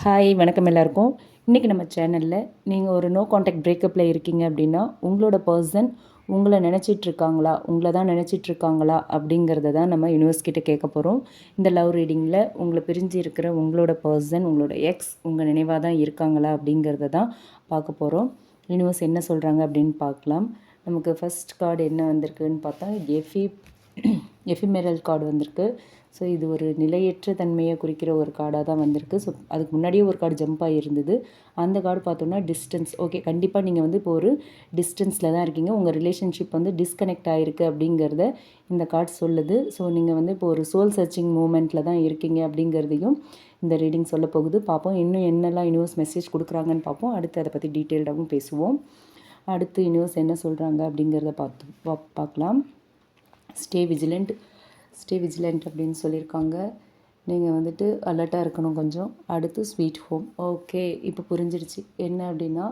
Hi வணக்கம் எல்லாருக்கும். இன்றைக்கி நம்ம சேனலில் நீங்கள் ஒரு நோ காண்டாக்ட் பிரேக்கப்பில் இருக்கீங்க அப்படின்னா உங்களோட பர்சன் உங்களை நினச்சிட்டு இருக்காங்களா உங்களை தான் நினச்சிட்ருக்காங்களா? அப்படிங்கிறத தான் நம்ம யூனிவர்ஸ் கிட்டே கேட்க போகிறோம் இந்த லவ் ரீடிங்கில் உங்களை பிரிஞ்சு இருக்கிற உங்களோட பர்சன் உங்களோட எக்ஸ் உங்கள் நினைவாக தான் இருக்காங்களா? அப்படிங்கிறத தான் பார்க்க போகிறோம் யூனிவர்ஸ் என்ன சொல்கிறாங்க அப்படின்னு பார்க்கலாம். நமக்கு ஃபஸ்ட் கார்டு என்ன வந்திருக்குன்னு பார்த்தா எஃபி எஃபிமெரல் கார்டு வந்திருக்கு. ஸோ இது ஒரு நிலையற்ற தன்மையை குறிக்கிற ஒரு கார்டாக தான் வந்திருக்கு. ஸோ அதுக்கு முன்னாடியே ஒரு கார்டு ஜம்ப் ஆகியிருந்தது அந்த கார்டு பார்த்தோன்னா டிஸ்டன்ஸ் ஓகே கண்டிப்பாக நீங்கள் வந்து இப்போ ஒரு டிஸ்டன்ஸில் தான் இருக்கீங்க. உங்கள் ரிலேஷன்ஷிப் வந்து டிஸ்கனெக்ட் ஆகிருக்கு அப்படிங்கிறத இந்த கார்டு சொல்லுது. ஸோ நீங்கள் வந்து இப்போ ஒரு சோல் சர்ச்சிங் மூமெண்ட்டில் தான் இருக்கீங்க அப்படிங்கிறதையும் இந்த ரீடிங் சொல்ல போகுது. பார்ப்போம் இன்னும் என்னெல்லாம் யூனிவர்ஸ் மெசேஜ் கொடுக்குறாங்கன்னு பார்ப்போம். அடுத்து அதை பற்றி டீட்டெயில்டாகவும் பேசுவோம். அடுத்து யூனிவர்ஸ் என்ன சொல்கிறாங்க அப்படிங்கிறத பார்த்து பா பார்க்கலாம். ஸ்டே விஜிலண்ட் ஸ்டே விஜிலண்ட் அப்படின்னு சொல்லியிருக்காங்க. நீங்கள் வந்துட்டு அலர்ட்டாக இருக்கணும் கொஞ்சம். அடுத்து ஸ்வீட் ஹோம் ஓகே இப்போ புரிஞ்சிடுச்சு என்ன அப்படின்னா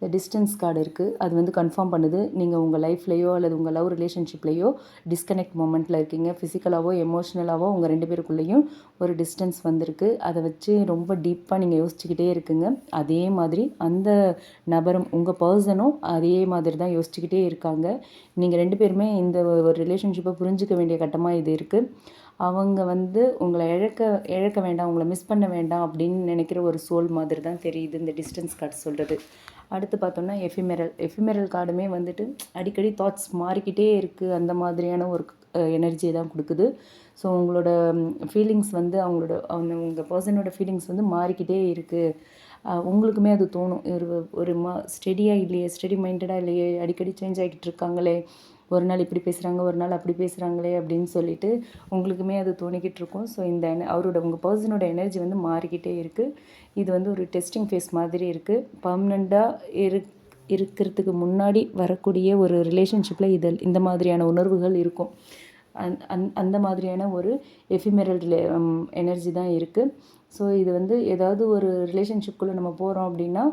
இந்த டிஸ்டன்ஸ் கார்டு இருக்குது அது வந்து கன்ஃபார்ம் பண்ணுது. நீங்கள் உங்கள் லைஃப்லேயோ அல்லது உங்கள் லவ் ரிலேஷன்ஷிப்லேயோ டிஸ்கனெக்ட் மூமெண்ட்டில் இருக்கீங்க. ஃபிசிக்கலாகவோ எமோஷ்னலாகவோ உங்கள் ரெண்டு பேருக்குள்ளேயும் ஒரு டிஸ்டன்ஸ் வந்திருக்கு. அதை வச்சு ரொம்ப டீப்பாக நீங்கள் யோசிச்சுக்கிட்டே இருக்குங்க. அதே மாதிரி அந்த நபரும் உங்கள் பர்சனும் அதே மாதிரி தான் யோசிச்சுக்கிட்டே இருக்காங்க. நீங்கள் ரெண்டு பேருமே இந்த ஒரு ரிலேஷன்ஷிப்பை புரிஞ்சிக்க வேண்டிய கட்டமாக இது இருக்குது அவங்க வந்து உங்களை இழக்க இழக்க வேண்டாம் உங்களை மிஸ் பண்ண வேண்டாம் அப்படின்னு நினைக்கிற ஒரு சோல் மாதிரி தான் தெரியுது. இந்த டிஸ்டன்ஸ் கார்டு சொல்கிறது அடுத்து பார்த்தோம்னா எஃபிமெரல் எஃபிமெரல் கார்டுமே வந்துட்டு அடிக்கடி தாட்ஸ் மாறிக்கிட்டே இருக்குது அந்த மாதிரியான ஒரு எனர்ஜியை தான் கொடுக்குது. ஸோ உங்களோட ஃபீலிங்ஸ் வந்து அவங்களோட அவங்க உங்கள் பர்சனோட ஃபீலிங்ஸ் வந்து மாறிக்கிட்டே இருக்குது உங்களுக்குமே அது தோணும். ஒரு ஒரு மா ஸ்டெடியாக இல்லையே ஸ்டெடி மைண்டடாக இல்லையே அடிக்கடி சேஞ்ச் ஆகிட்டு இருக்காங்களே ஒரு நாள் இப்படி பேசுகிறாங்க ஒரு நாள் அப்படி பேசுகிறாங்களே அப்படின்னு சொல்லிட்டு உங்களுக்குமே அது தோணிக்கிட்டு இருக்கும். ஸோ இந்த அவரோட உங்கள் பர்சனோட எனர்ஜி வந்து மாறிக்கிட்டே இருக்குது இது வந்து ஒரு டெஸ்டிங் ஃபேஸ் மாதிரி இருக்குது பர்மனெண்ட்டாக இரு இருக்கிறதுக்கு முன்னாடி வரக்கூடிய ஒரு ரிலேஷன்ஷிப்பில் இதில் இந்த மாதிரியான உணர்வுகள் இருக்கும். அந் அந் அந்த மாதிரியான ஒரு எஃபிமெரல் ரிலே எனர்ஜி தான் இருக்குது ஸோ இது வந்து ஏதாவது ஒரு ரிலேஷன்ஷிப்குள்ளே நம்ம போகிறோம் அப்படின்னா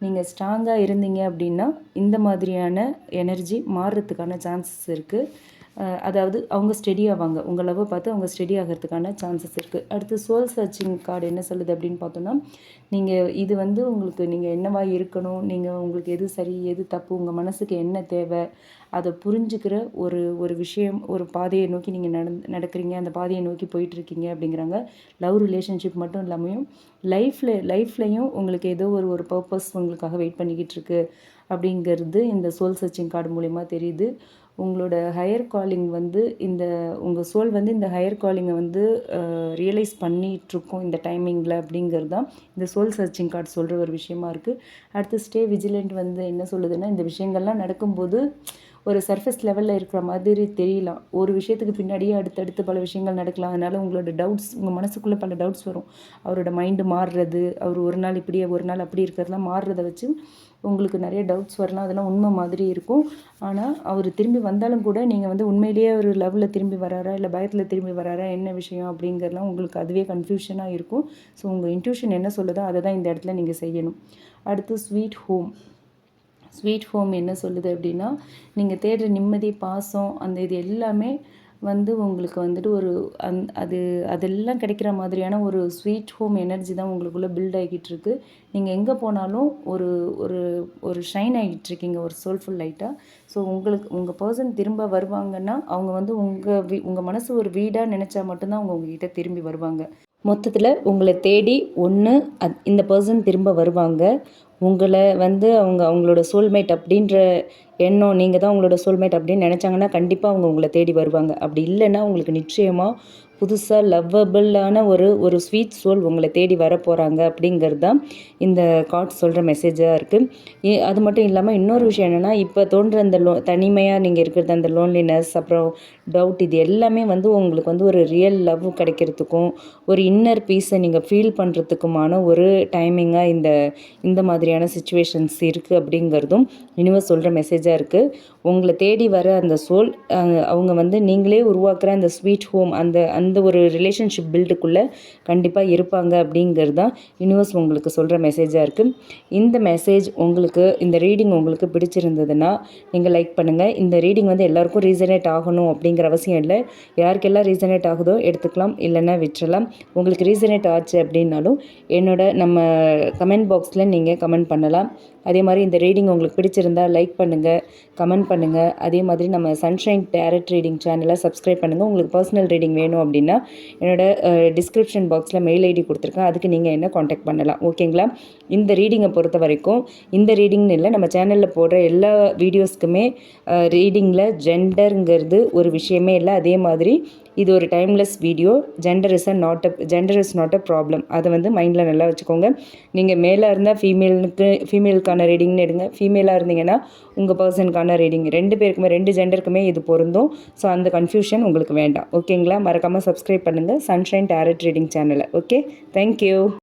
நீங்கள் ஸ்ட்ராங்காக இருந்தீங்க அப்படின்னா இந்த மாதிரியான எனர்ஜி மாறுறதுக்கான சான்சஸ் இருக்குது அதாவது அவங்க ஸ்டெடி ஆவாங்க. உங்கள் லவ்வை பார்த்து அவங்க ஸ்டெடி ஆகிறதுக்கான சான்சஸ் இருக்குது அடுத்து சோல் சர்ச்சிங் கார்டு என்ன சொல்லுது அப்படின்னு பார்த்தோன்னா நீங்கள் இது வந்து உங்களுக்கு நீங்கள் என்னவா இருக்கணும் நீங்கள் உங்களுக்கு எது சரி எது தப்பு உங்கள் மனசுக்கு என்ன தேவை அதை புரிஞ்சுக்கிற ஒரு ஒரு விஷயம் ஒரு பாதையை நோக்கி நீங்கள் நடந் நடக்கிறீங்க அந்த பாதையை நோக்கி போயிட்டுருக்கீங்க அப்படிங்கிறாங்க. லவ் ரிலேஷன்ஷிப் மட்டும் இல்லாமையும் லைஃப்பில் லைஃப்லையும் உங்களுக்கு ஏதோ ஒரு ஒரு பர்பஸ் உங்களுக்காக வெயிட் பண்ணிக்கிட்டு இருக்கு அப்படிங்கிறது இந்த சோல் சர்ச்சிங் கார்டு மூலிமா தெரியுது. உங்களோட ஹையர் காலிங் வந்து இந்த உங்கள் சோல் வந்து இந்த ஹையர் காலிங்கை வந்து ரியலைஸ் பண்ணிகிட்ருக்கோம் இந்த டைமிங்கில் அப்படிங்கிறது தான் இந்த சோல் சர்ச்சிங் கார்டு சொல்கிற ஒரு விஷயமா இருக்குது அடுத்து ஸ்டே விஜிலண்ட் வந்து என்ன சொல்லுதுன்னா இந்த விஷயங்கள்லாம் நடக்கும்போது ஒரு சர்ஃபேஸ் லெவலில் இருக்கிற மாதிரி தெரியலாம். ஒரு விஷயத்துக்கு பின்னாடியே அடுத்தடுத்து பல விஷயங்கள் நடக்கலாம். அதனால் உங்களோட டவுட்ஸ் உங்கள் மனசுக்குள்ளே பல டவுட்ஸ் வரும். அவரோட மைண்டு மாறுறது அவர் ஒரு நாள் இப்படியே ஒரு நாள் அப்படி இருக்கிறதுலாம் மாறுறத வச்சு உங்களுக்கு நிறைய டவுட்ஸ் வரலாம். அதெல்லாம் உண்மை மாதிரி இருக்கும். ஆனால் அவர் திரும்பி வந்தாலும் கூட நீங்கள் வந்து உண்மையிலேயே ஒரு லெவலில் திரும்பி வராரா? இல்லை பயத்தில் திரும்பி வராரா? என்ன விஷயம் அப்படிங்கிறதுலாம் உங்களுக்கு அதுவே கன்ஃபியூஷனாக இருக்கும். ஸோ உங்கள் இன்ட்யூஷன் என்ன சொல்லுதோ அதை தான் இந்த இடத்துல நீங்கள் செய்யணும். அடுத்து ஸ்வீட் ஹோம் ஸ்வீட் ஹோம் என்ன சொல்லுது அப்படின்னா நீங்கள் தேடுற நிம்மதி பாசம் அந்த இது எல்லாமே வந்து உங்களுக்கு வந்துட்டு ஒரு அந் அது அதெல்லாம் கிடைக்கிற மாதிரியான ஒரு ஸ்வீட் ஹோம் எனர்ஜி தான் உங்களுக்குள்ளே பில்ட் ஆகிட்டு இருக்கு. நீங்கள் எங்கே போனாலும் ஒரு ஒரு ஒரு ஷைன் ஆகிட்டு இருக்கீங்க ஒரு சோல்ஃபுல் லைட்டாக ஸோ உங்களுக்கு உங்கள் பர்சன் திரும்ப வருவாங்கன்னா அவங்க வந்து உங்கள் வீ உங்கள் மனசு ஒரு வீடாக நினச்சா மட்டும்தான் அவங்க உங்ககிட்ட திரும்பி வருவாங்க. மொத்தத்தில் உங்களை தேடி ஒன்று அத் இந்த பர்சன் திரும்ப வருவாங்க. உங்களை வந்து அவங்க அவங்களோட சோல்மேட் அப்படின்ற எண்ணம் நீங்கள் தான் உங்களோட சோல்மேட் அப்படின்னு நினச்சாங்கன்னா கண்டிப்பாக அவங்க உங்களை தேடி வருவாங்க. அப்படி இல்லைன்னா உங்களுக்கு நிச்சயமாக புதுசாக லவ்வபிளான ஒரு ஒரு ஸ்வீட் சோல் உங்களை தேடி வர போகிறாங்க அப்படிங்கிறது தான் இந்த கார்ட் சொல்கிற மெசேஜாக இருக்குது அது மட்டும் இல்லாமல் இன்னொரு விஷயம் என்னென்னா இப்போ தோன்ற அந்த லோ தனிமையாக நீங்கள் இருக்கிறது அந்த லோன்லினஸ் அப்புறம் டவுட் இது எல்லாமே வந்து உங்களுக்கு வந்து ஒரு ரியல் லவ் கிடைக்கிறதுக்கும் ஒரு இன்னர் பீஸை நீங்கள் ஃபீல் பண்ணுறதுக்குமான ஒரு டைமிங்காக இந்த இந்த மாதிரியான சுச்சுவேஷன்ஸ் இருக்குது அப்படிங்கிறதும் இனிமேல் சொல்கிற மெசேஜ் மெசேஜாக இருக்குது உங்களை தேடி வர அந்த சோல் அவங்க வந்து நீங்களே உருவாக்குற அந்த ஸ்வீட் ஹோம் அந்த அந்த ஒரு ரிலேஷன்ஷிப் பில்டுக்குள்ளே கண்டிப்பாக இருப்பாங்க அப்படிங்கிறது தான் யூனிவர்ஸ் உங்களுக்கு சொல்கிற மெசேஜாக இருக்குது இந்த மெசேஜ் உங்களுக்கு இந்த ரீடிங் உங்களுக்கு பிடிச்சிருந்ததுன்னா நீங்கள் லைக் பண்ணுங்கள் இந்த ரீடிங் வந்து எல்லாருக்கும் ரீசனேட் ஆகணும் அப்படிங்கிற அவசியம் இல்லை. யாருக்கெல்லாம் ரீசனேட் ஆகுதோ எடுத்துக்கலாம் இல்லைன்னா விட்டுறலாம். உங்களுக்கு ரீசனேட் ஆச்சு அப்படின்னாலும் என்னோட நம்ம கமெண்ட் பாக்ஸில் நீங்கள் கமெண்ட் பண்ணலாம். அதே மாதிரி இந்த ரீடிங் உங்களுக்கு பிடிச்சிருந்தா லைக் பண்ணுங்கள் கமெண்ட் பண்ணுங்கள் அதே மாதிரி நம்ம சன்ஷைன் டேரட் ரீடிங் சேனலை சப்ஸ்கிரைப் பண்ணுங்கள் உங்களுக்கு பர்சனல் ரீடிங் வேணும் அப்படின்னா என்னோட டிஸ்கிரிப்ஷன் பாக்ஸில் மெயில் ஐடி கொடுத்துருக்கேன். அதுக்கு நீங்கள் என்ன காண்டாக்ட் பண்ணலாம். ஓகேங்களா இந்த ரீடிங்கை பொறுத்த வரைக்கும் இந்த ரீடிங்னு இல்லை நம்ம சேனலில் போடுற எல்லா வீடியோஸ்க்குமே ரீடிங்கில் ஜெண்டருங்கிறது ஒரு விஷயமே இல்லை. அதே மாதிரி இது ஒரு timeless video gender is a not a gender is not a problem அதை வந்து மைண்டில் நல்லா வச்சுக்கோங்க. நீங்கள் மேலாக இருந்தால் ஃபீமேலுக்கு ஃபீமேலுக்கான ரீடிங்னு எடுங்க. ஃபீமேலாக இருந்தீங்கன்னா உங்கள் பர்சனுக்கான ரீடிங். ரெண்டு பேருக்குமே ரெண்டு ஜெண்டருக்குமே இது பொருந்தும். ஸோ அந்த கன்ஃபியூஷன் உங்களுக்கு வேண்டாம். ஓகேங்களா மறக்காமல் சப்ஸ்கிரைப் பண்ணுங்கள் சன்ஷைன் டேரட் ரீடிங் சேனலை ஓகே தேங்க்யூ